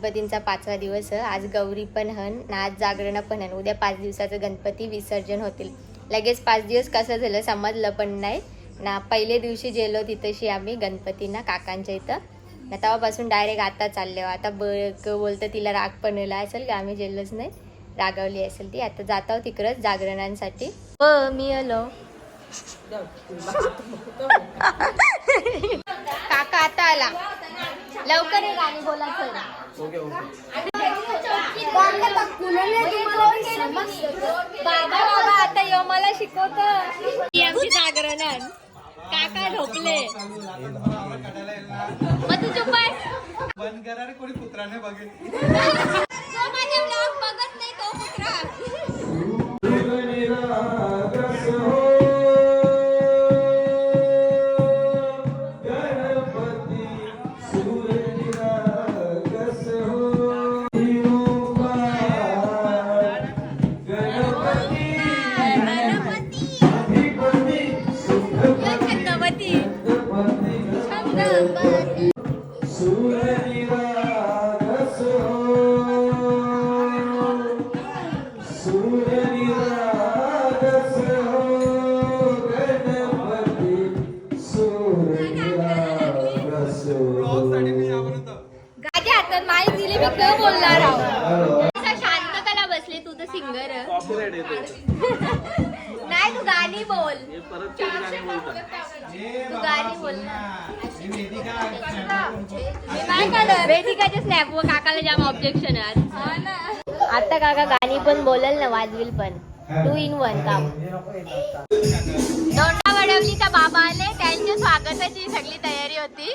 गणपतींचा पाचवा दिवस आहे. आज गौरी पण हन ना आज जागरण पण हन. उद्या पाच दिवसाचं गणपती विसर्जन होतील. लगेच पाच दिवस कसं झालं समजलं पण नाही. ना पहिले दिवशी गेलो तिथंशी आम्ही गणपतींना काकांच्या इथं. ना तेव्हापासून डायरेक्ट आता चालले. आता ब बोलतं तिला राग पण असेल का? आम्ही गेलोच नाही. रागावली असेल ती. आता जात आहोत तिकडंच जागरणांसाठी. हो मी आलो. काका आता आला. लवकर ये गाणी बोलायचं बाबा बाबा आता यो मला शिकवतो. आमची जागरणात काका झोपले. मग तू चुप बस. बंद करा रे कोणी कुत्राने बघेल बघत हातात माईक दिली मी काय बोलणार आहो? असा शांत कला बसले तू तर सिंगर नाही तू गाणी बोल. तू गाणी बोल ना. वेदिकाच्या स्नॅप वर काकाला जाम ऑब्जेक्शन आहे आता काका गाणी पण बोलल ना वाजविल पण. टू इन वन काम. दोंडा वडवलीचा बाबा आले त्यांच्या स्वागताची सगळी तयारी होती.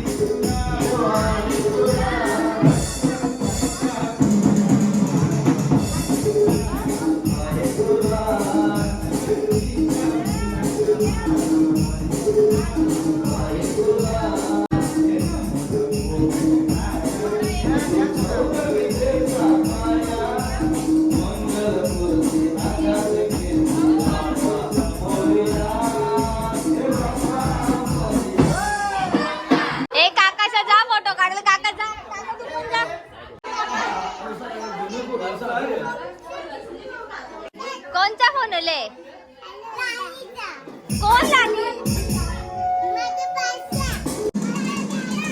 कोणचा फोन आले कोण लागली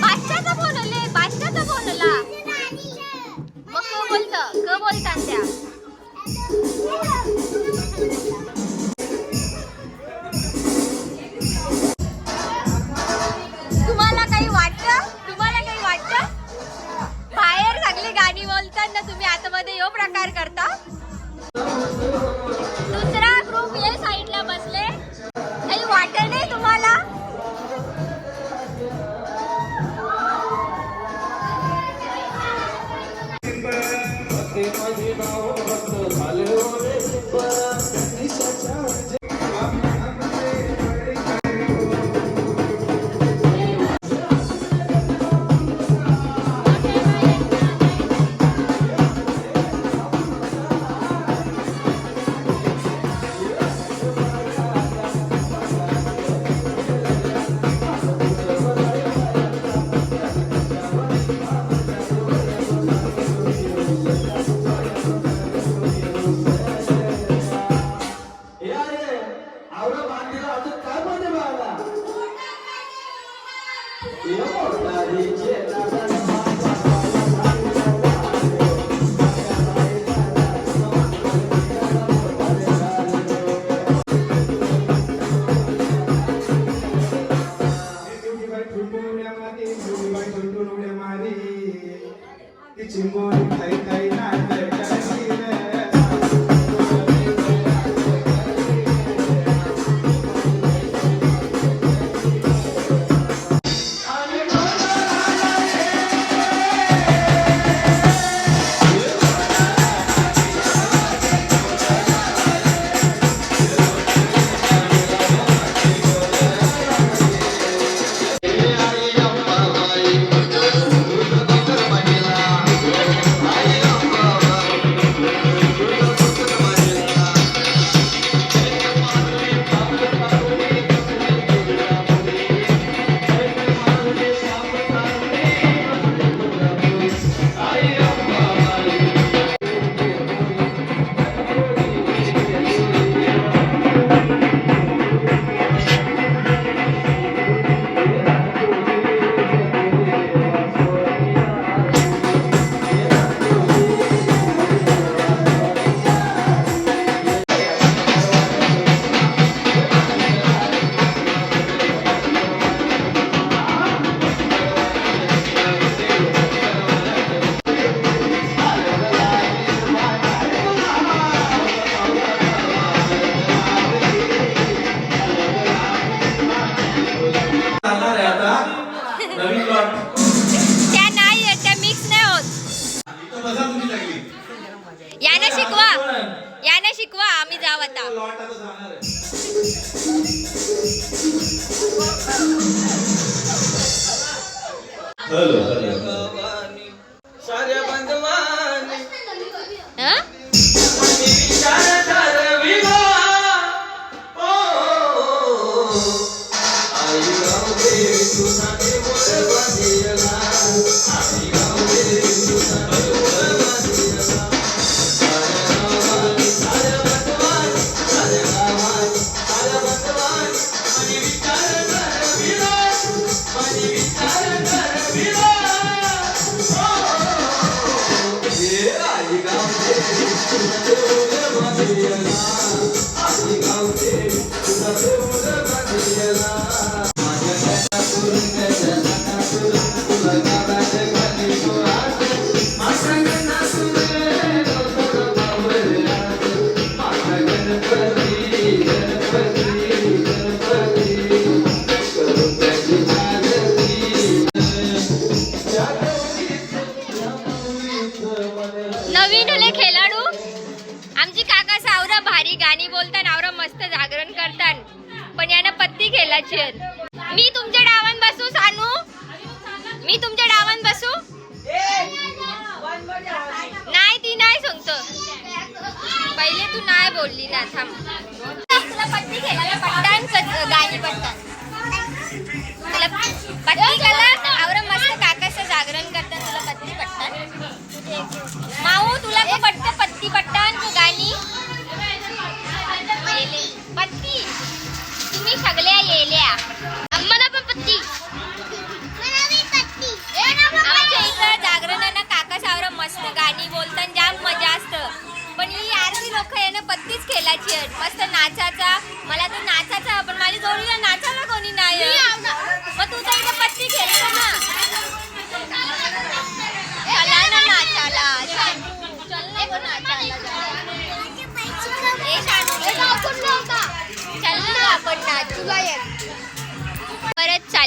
बादशाचा फोन आले बादशाचा फोन आला मग क बोलत क बोलतात त्या तुम्हाला काही वाटतं? तुम्हाला काही वाटतं? बाहेर सगळे गाणी बोलताना तुम्ही आतमध्ये यो प्रकार करता नवीन लॉट त्या नाही आहेत त्या मिक्स नाही होत. इथं बसा तुम्ही सगळी याना शिकवा. याना शिकवा आम्ही जाऊ आता. लॉट आता जाणार.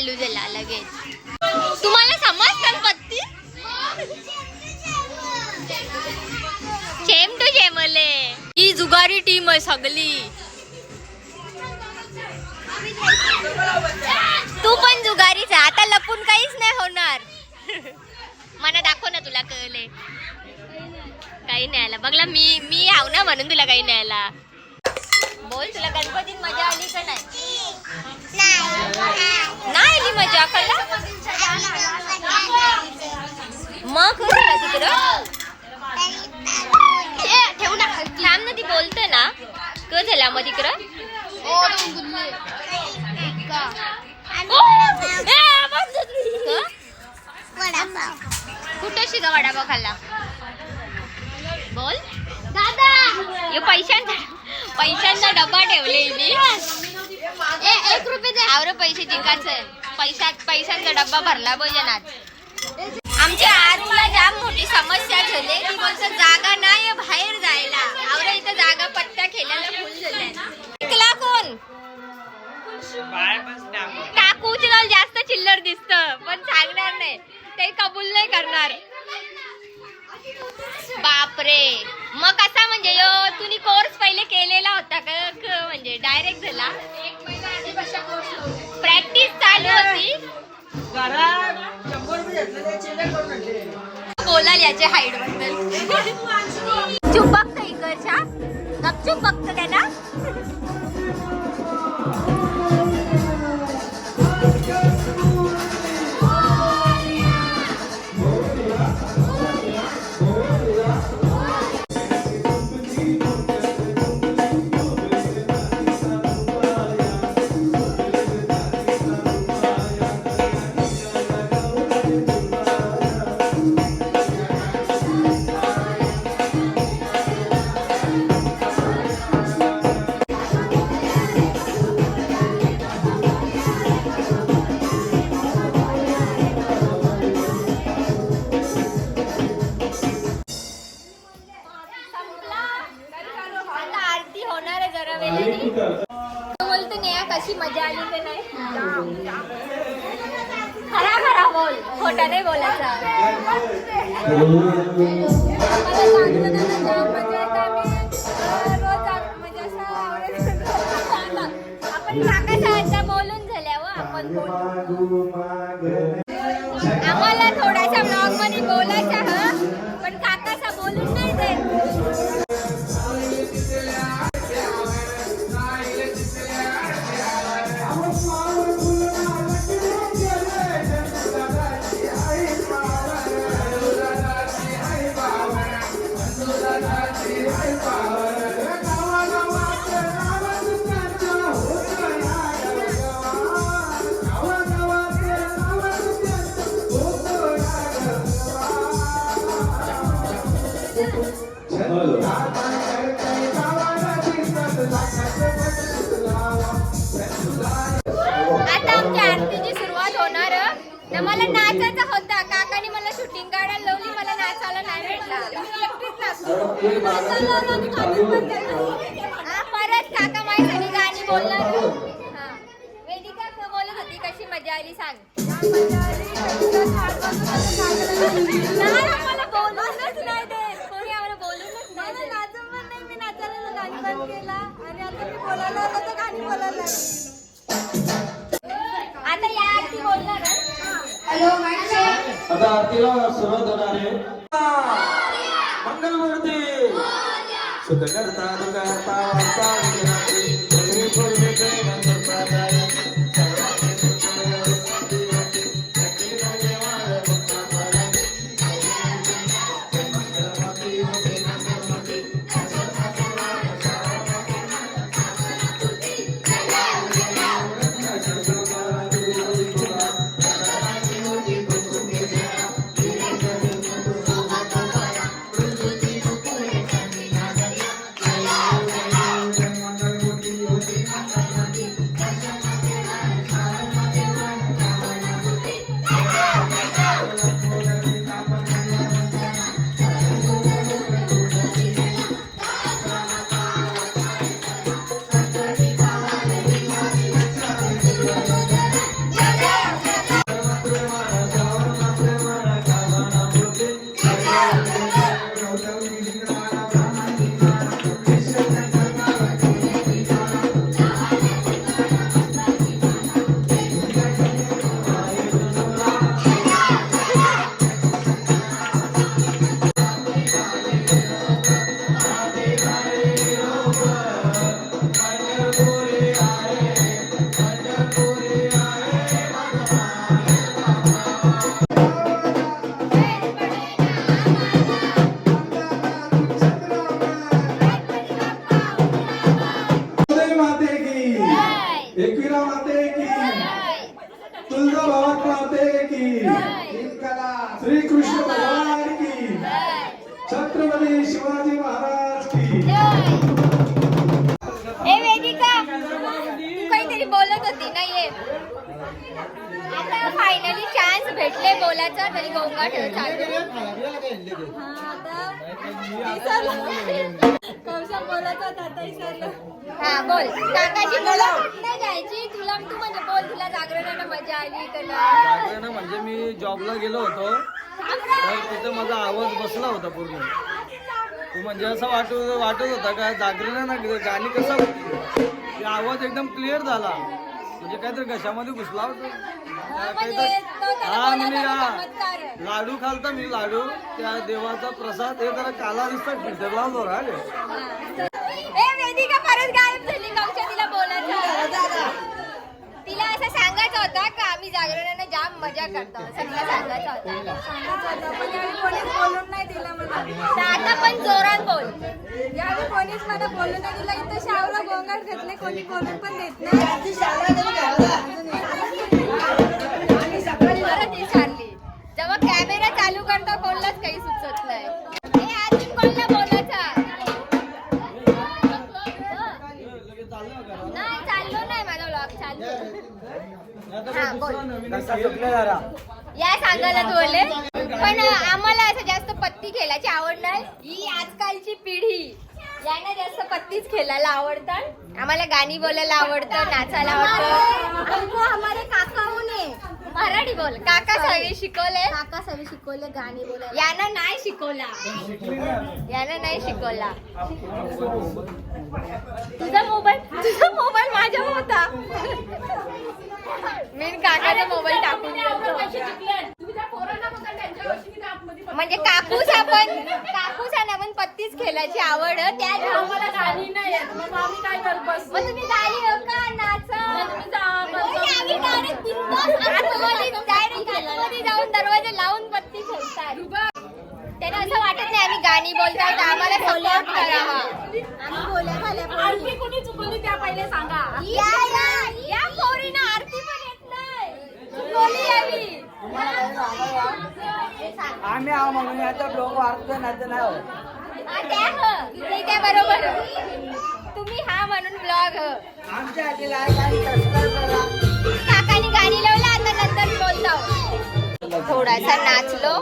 चालू झाला लगेच. तुम्हाला समजतं पत्ती टू जेमले ही जुगारी टीम आहे सगळी. तू पण जुगारीच आहे. आता लपून काहीच नाही होणार. मला दाखव ना तुला कळले. काही नाही आला. बघला मी मी आव ना म्हणून तुला काही नाही आला. बोल तुला गणपतीत मजा आली का नाही? नाही आली मजा कळला मग तिकडं ठेवू ना थांब ना ती बोलते ना. क झाला मग तिकडं? कुठं शिका वडापाव खाल्ला? बोल. दादा! हे पैशांचा पैशांचा डब्बा ठेवले मी एक रुपये आवर पैसे जिंकायचं पैसा पैशांचा डब्बा भरला भोजनात आमच्या आरूला जाम मोठी समस्या झाली. ती बोलतो जागा नाही बाहेर जायला. आवरा इथं जागा पत्त्या खेळायला फुल झालाय. शिकला कोण? काकूचे गाल जास्त चिल्लर दिसत पण सांगणार नाही. ते कबूल नाही करणार. बापरे. मग कसा म्हणजे? यो तुम्ही कोर्स पहिले केलेला होता का? क- म्हणजे डायरेक्ट झाला. प्रॅक्टिस चालू होती. बोलाल याच्या हाईटबद्दल चुप बघत इकडच्या. गपचूप बघत त्याला. बोलते नेहा कशी मजा आली का नाही? खरा खरा बोल. खोटा नाही बोलायचा. आपण बोलून झाल्यावर हो, आपण आम्हाला थोडासा ब्लॉगमध्ये बोलायचा हा पण काकाचा बोलून नाही देत. परत काका माझ्यासाठी गाणी बोलणार हा. वेदिका क- बोलत होती कशी मजा आली सांग. आता आरतीला सुरुवात होणार आहे. मंगलमूर्ती! సుఖకర్త దుఃఖర్త వార్త हा बोल. काकाची बोलत नाही जायची. तुला तू म्हणजे बोल. तुला जागरणाला मजा आली जागरण म्हणजे मी जॉबला गेलो होतो. तर तिथं माझा आवाज बसला होता पूर्ण. तो म्हणजे असं वाटत वाटत होता का जागरण ना गाणी कसं होती ते आवाज एकदम क्लिअर झाला. म्हणजे काहीतरी घशामध्ये घुसला होता. म्हणजे हा मी बोलायचा हा चमत्कार आहे. लाडू खालता मी लाडू. त्या देवाचा प्रसाद हे जरा काला दिसता फिल्टर लावतो रा ए वेदिका परत गायब झाली कवच्या तिला बोलायचं तिला असं सांगायचं होतं का आम्ही जागरणाने जाम मजा करतो. असं तिला सांगायचं होतं बोलून नाही दिला मला तर आता पण जोरात बोल. यावेळी कोणीच मला बोलून नाही दिलं. इथं शावला गोंगाट घातले. कोणी बोलून पण देत नाही. परत विचारली जेव्हा कॅमेरा चालू करतो कोणलाच काही सुचत नाही. ए अजून कोणला या सांगायला तू बोलले. पण आम्हाला असं जास्त पत्ती खेळायची आवड नाही. ही आजकालची पिढी. यांना जास्त पत्तीच खेळायला आवडतात आम्हाला गाणी बोलायला आवडतं नाचायला आवडतं. मराठी बोल. काका सगळे शिकवले? काका सगळे शिकवले गाणी बोलायला. यानं नाही शिकवला. यानं नाही शिकवला. तुझा मोबाईल तुझा मोबाईल माझ्या होता. मी काकाचा मोबाईल टाकून. म्हणजे कापूस आपण कापूस आणि आपण पत्तीच खेळायची आवड त्या आम्हाला गाणी नाही मग आम्ही काय करत मग तुम्ही गाणी हो का नाच आम्ही direct बिनधास्त आतमध्ये direct आतमध्ये जाऊन दरवाजा लावून पत्ती खेळतात त्यांना असं वाटत नाही आम्ही गाणी बोलतो तर आम्हाला सपोर्ट करावा आम्ही बोल्या खाल्या आरती कोणी चुकवली त्या पहिले सांगा. या या या पोरीनं आरती पण येत नाही. चुकवली आम्ही. आम्ही आहो म्हणून याचा ब्लॉग वाढतो नाही तर नाही बरोबर. तुम्ही हा म्हणून ब्लॉग आमच्या सबस्क्राईब करा. काकाने गाणी लावलं आता नंतर बोलतो. थोडासा नाचलो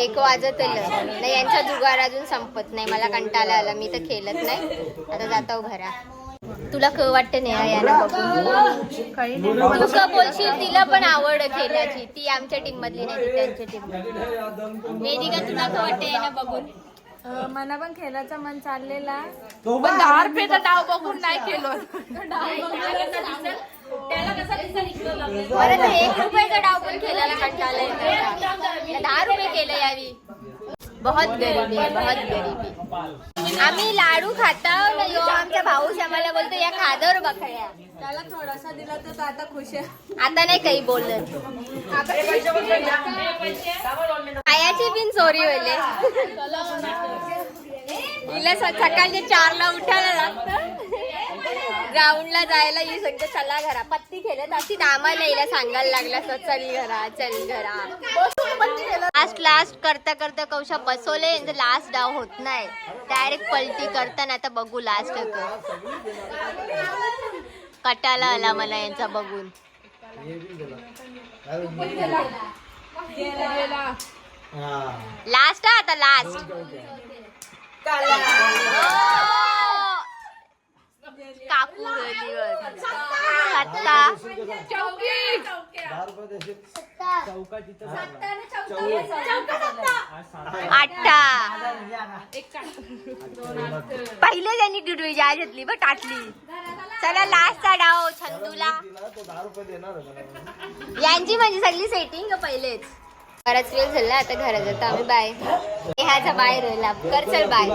एक वाजत आलं. नाही यांचा जुगार अजून संपत नाही मला कंटाळा आला मी तर खेळत नाही. आता जातो घरा. तुला क वाटतं नाही याला बघून तू का बोलशील तिला पण आवड आहे खेळाची ती आमच्या टीम मधली नाही ती त्यांच्या टीम वेदिका तुला का वाटतं याला बघून? मला पण खेळायचं मन चाललेला. पण दहा रुपयाचा डाव बघून नाही केलो बरं ते एक रुपयाचा डाव पण खेळायला कंटाळा दहा रुपये केलं यावी बहुत गरीबी आहे बहुत गरीबी। आम्ही लाडू खाता ना यो आमच्या भाऊस आम्हाला बोलतो या खादर बकड्या त्याला थोडासा दिला तर आता खुश आहे. आता नाही काही बोलत. आयाची बिन चोरी होईल. हिला स- सकाळचे चारला उठायला लागतं. ग्राउंडला जायला ही सगळं चला घरा. पत्ती खेळत अशी आम्हाला हिला सांगायला लागला असं, चल घरा चल घरा. लास्ट लास्ट करता करता कौशा बसवले लास्ट डाव होत नाही. डायरेक्ट पलटी करताना आता बघू लास्ट कटाला आला मला यांचा बघून. लास्ट आता लास्ट आठा पहिले त्यांनी डिडवी जाय घेतली बघ टाटली. चला लास्टचा डाव छंदूला. यांची म्हणजे सगळी सेटिंग पहिलेच. बराच वेळ झाला आता घरात जातो आम्ही बाय ह्याचा बाय राहिला कर चल बाय